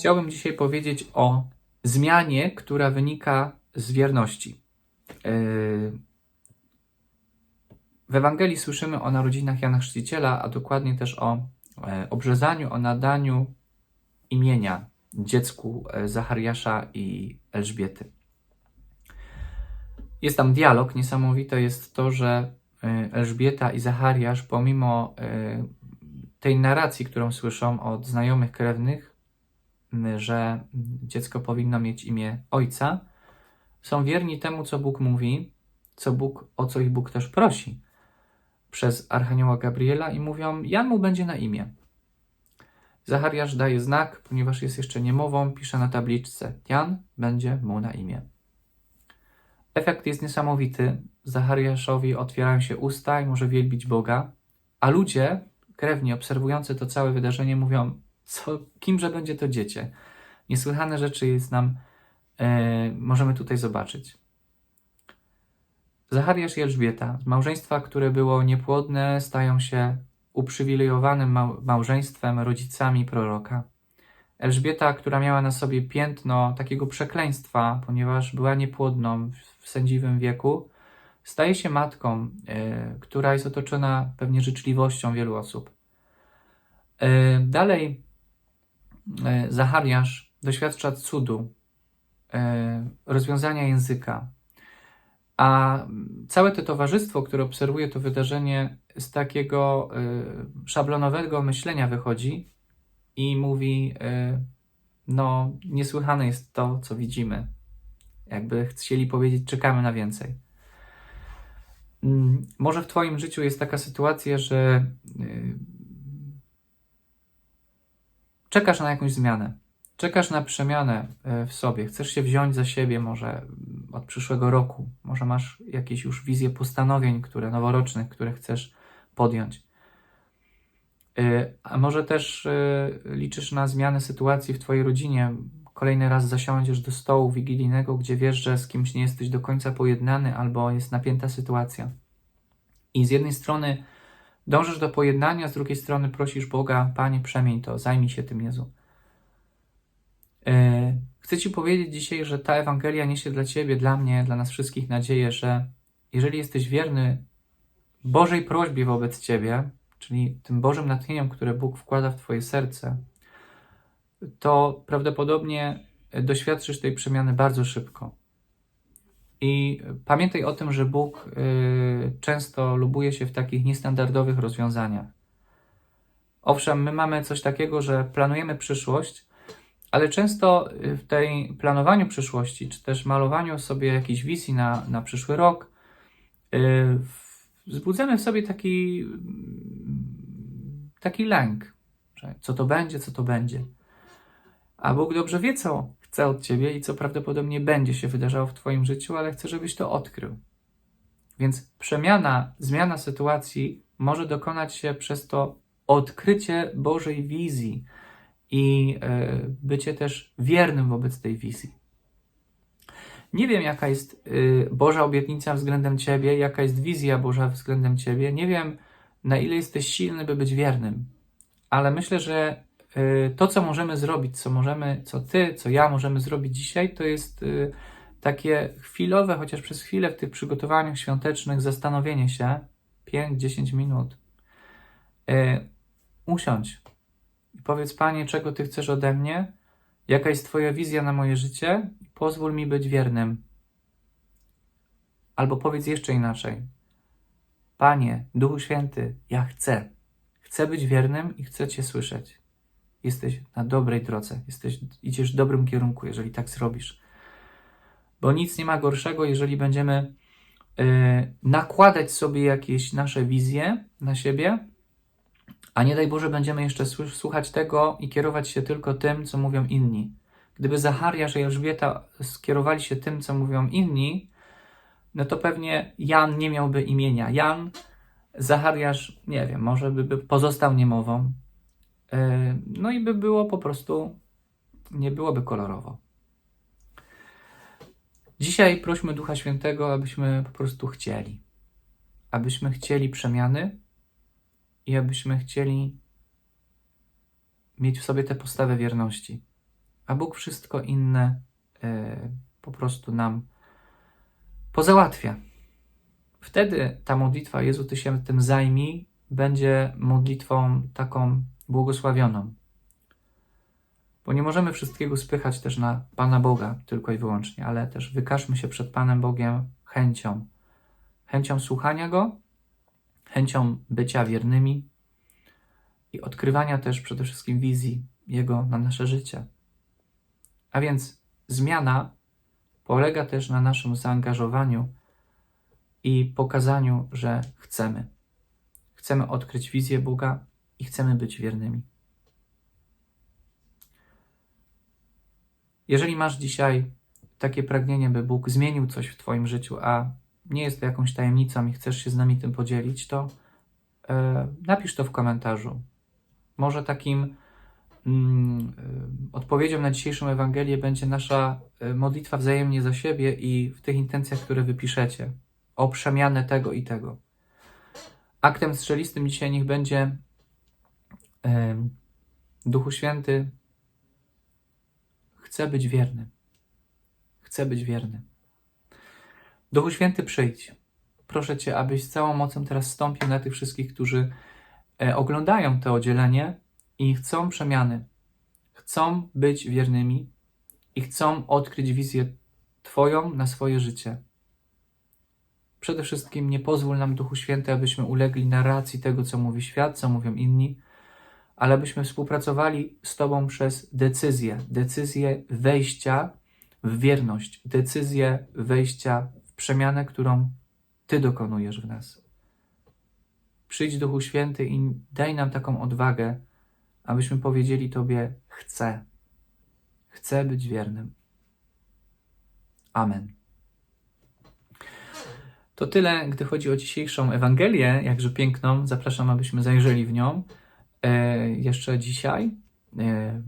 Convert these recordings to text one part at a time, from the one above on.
Chciałbym dzisiaj powiedzieć o zmianie, która wynika z wierności. Yy, W Ewangelii słyszymy o narodzinach Jana Chrzciciela, a dokładnie też o e, obrzezaniu, o nadaniu imienia dziecku e, Zachariasza i Elżbiety. Jest tam dialog, niesamowite jest to, że e, Elżbieta i Zachariasz, pomimo e, tej narracji, którą słyszą od znajomych krewnych, że dziecko powinno mieć imię ojca, są wierni temu, co Bóg mówi, co Bóg, o co ich Bóg też prosi przez Archanioła Gabriela i mówią, Jan mu będzie na imię. Zachariasz daje znak, ponieważ jest jeszcze niemową, pisze na tabliczce, Jan będzie mu na imię. Efekt jest niesamowity. Zachariaszowi otwierają się usta i może wielbić Boga, a ludzie, krewni obserwujący to całe wydarzenie, mówią, co, kimże będzie to dziecię. Niesłychane rzeczy jest nam, e, możemy tutaj zobaczyć. Zachariasz i Elżbieta, małżeństwa, które było niepłodne, stają się uprzywilejowanym mał- małżeństwem, rodzicami proroka. Elżbieta, która miała na sobie piętno takiego przekleństwa, ponieważ była niepłodną w sędziwym wieku, staje się matką, e, która jest otoczona pewnie życzliwością wielu osób. E, dalej, Zachariasz doświadcza cudu, e, rozwiązania języka, a całe to towarzystwo, które obserwuje to wydarzenie, z takiego y, szablonowego myślenia wychodzi i mówi: No, niesłychane jest to, co widzimy. Jakby chcieli powiedzieć, czekamy na więcej. Mm, Może w Twoim życiu jest taka sytuacja, że czekasz na jakąś zmianę. Czekasz na przemianę y, w sobie, chcesz się wziąć za siebie, może mm, od przyszłego roku, może masz jakieś już wizje postanowień, które noworocznych, które chcesz podjąć. Y, A może też y, liczysz na zmianę sytuacji w Twojej rodzinie. Kolejny raz zasiądziesz do stołu wigilijnego, gdzie wiesz, że z kimś nie jesteś do końca pojednany albo jest napięta sytuacja. I z jednej strony dążysz do pojednania, z drugiej strony prosisz Boga, Panie, przemień to, zajmij się tym, Jezu. Y, Chcę Ci powiedzieć dzisiaj, że ta Ewangelia niesie dla Ciebie, dla mnie, dla nas wszystkich nadzieję, że jeżeli jesteś wierny Bożej prośbie wobec Ciebie, czyli tym Bożym natchnieniom, które Bóg wkłada w Twoje serce, to prawdopodobnie doświadczysz tej przemiany bardzo szybko. I pamiętaj o tym, że Bóg y, często lubuje się w takich niestandardowych rozwiązaniach. Owszem, my mamy coś takiego, że planujemy przyszłość, ale często y, w tej planowaniu przyszłości, czy też malowaniu sobie jakiejś wizji na, na przyszły rok, y, wzbudzamy w sobie taki, taki lęk, że co to będzie, co to będzie. A Bóg dobrze wie, co chce od ciebie i co prawdopodobnie będzie się wydarzało w twoim życiu, ale chce, żebyś to odkrył. Więc przemiana, zmiana sytuacji może dokonać się przez to odkrycie Bożej wizji i e, bycie też wiernym wobec tej wizji. Nie wiem, jaka jest y, Boża obietnica względem Ciebie, jaka jest wizja Boża względem Ciebie. Nie wiem, na ile jesteś silny, by być wiernym, ale myślę, że y, to, co możemy zrobić, co możemy, co Ty, co ja możemy zrobić dzisiaj, to jest y, takie chwilowe, chociaż przez chwilę w tych przygotowaniach świątecznych, zastanowienie się 5-10 minut. Y, usiądź i powiedz, Panie, czego Ty chcesz ode mnie, jaka jest Twoja wizja na moje życie, pozwól mi być wiernym. Albo powiedz jeszcze inaczej. Panie, Duchu Święty, ja chcę. Chcę być wiernym i chcę Cię słyszeć. Jesteś na dobrej drodze, jesteś, idziesz w dobrym kierunku, jeżeli tak zrobisz. Bo nic nie ma gorszego, jeżeli będziemy y, nakładać sobie jakieś nasze wizje na siebie, a nie daj Boże, będziemy jeszcze słuchać tego i kierować się tylko tym, co mówią inni. Gdyby Zachariasz i Elżbieta skierowali się tym, co mówią inni, no to pewnie Jan nie miałby imienia. Jan, Zachariasz, nie wiem, może by, by pozostał niemową. Yy, No i by było po prostu, nie byłoby kolorowo. Dzisiaj prośmy Ducha Świętego, abyśmy po prostu chcieli. Abyśmy chcieli przemiany, i abyśmy chcieli mieć w sobie tę postawę wierności. a Bóg wszystko inne e, po prostu nam pozałatwia. Wtedy ta modlitwa Jezu, Ty się tym zajmij, będzie modlitwą taką błogosławioną. Bo nie możemy wszystkiego spychać też na Pana Boga tylko i wyłącznie, ale też wykażmy się przed Panem Bogiem chęcią. Chęcią słuchania Go, chęcią bycia wiernymi i odkrywania też przede wszystkim wizji Jego na nasze życie. A więc zmiana polega też na naszym zaangażowaniu i pokazaniu, że chcemy. Chcemy odkryć wizję Boga i chcemy być wiernymi. Jeżeli masz dzisiaj takie pragnienie, by Bóg zmienił coś w Twoim życiu, a nie jest to jakąś tajemnicą i chcesz się z nami tym podzielić, to e, napisz to w komentarzu. Może takim e, odpowiedzią na dzisiejszą Ewangelię będzie nasza e, modlitwa wzajemnie za siebie i w tych intencjach, które wypiszecie, o przemianę tego i tego. Aktem strzelistym dzisiaj niech będzie Duchu Święty, chcę być wierny. Chcę być wierny. Duchu Święty, przyjdź. Proszę Cię, abyś z całą mocą teraz stąpił na tych wszystkich, którzy e, oglądają to oddzielenie i chcą przemiany. Chcą być wiernymi i chcą odkryć wizję Twoją na swoje życie. Przede wszystkim nie pozwól nam, Duchu Święty, abyśmy ulegli narracji tego, co mówi świat, co mówią inni, ale abyśmy współpracowali z Tobą przez decyzję, decyzję wejścia w wierność, decyzję wejścia w przemianę, którą Ty dokonujesz w nas. Przyjdź Duchu Święty i daj nam taką odwagę, abyśmy powiedzieli Tobie: Chcę, chcę być wiernym. Amen. To tyle, gdy chodzi o dzisiejszą Ewangelię, jakże piękną. Zapraszam, abyśmy zajrzeli w nią jeszcze dzisiaj. E,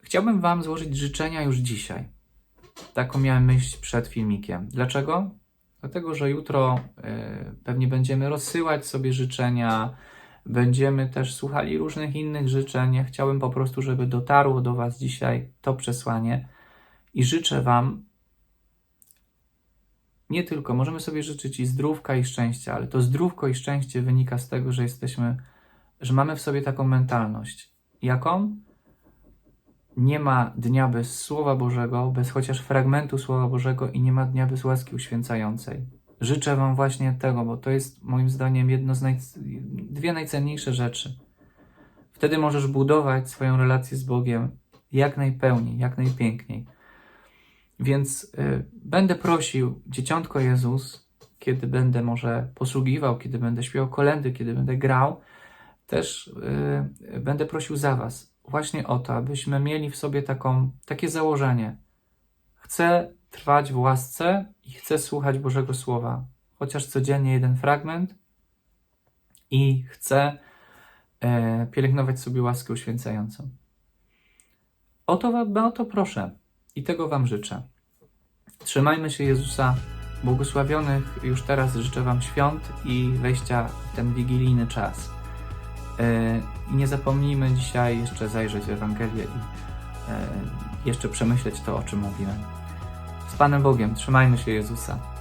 chciałbym Wam złożyć życzenia już dzisiaj. Taką miałem myśl przed filmikiem. Dlaczego? Dlatego, że jutro e, pewnie będziemy rozsyłać sobie życzenia, będziemy też słuchali różnych innych życzeń. Ja chciałem po prostu, żeby dotarło do Was dzisiaj to przesłanie i życzę Wam nie tylko, możemy sobie życzyć i zdrówka, i szczęścia, ale to zdrówko i szczęście wynika z tego, że jesteśmy, że mamy w sobie taką mentalność. Jaką? Nie ma dnia bez Słowa Bożego, bez chociaż fragmentu Słowa Bożego i nie ma dnia bez łaski uświęcającej. Życzę Wam właśnie tego, bo to jest moim zdaniem jedno z naj... dwie najcenniejsze rzeczy. Wtedy możesz budować swoją relację z Bogiem jak najpełniej, jak najpiękniej. Więc y, będę prosił, dzieciątko Jezus, kiedy będę może posługiwał, kiedy będę śpiewał kolendy, kiedy będę grał, też y, będę prosił za Was właśnie o to, abyśmy mieli w sobie taką, takie założenie. Chcę trwać w łasce i chcę słuchać Bożego Słowa, chociaż codziennie jeden fragment i chcę e, pielęgnować sobie łaskę uświęcającą. O to, o to proszę i tego Wam życzę. Trzymajmy się Jezusa błogosławionych. Już teraz życzę Wam świąt i wejścia w ten wigilijny czas. E, I nie zapomnijmy dzisiaj jeszcze zajrzeć w Ewangelię i e, jeszcze przemyśleć to, o czym mówiłem. Z Panem Bogiem, trzymajmy się Jezusa.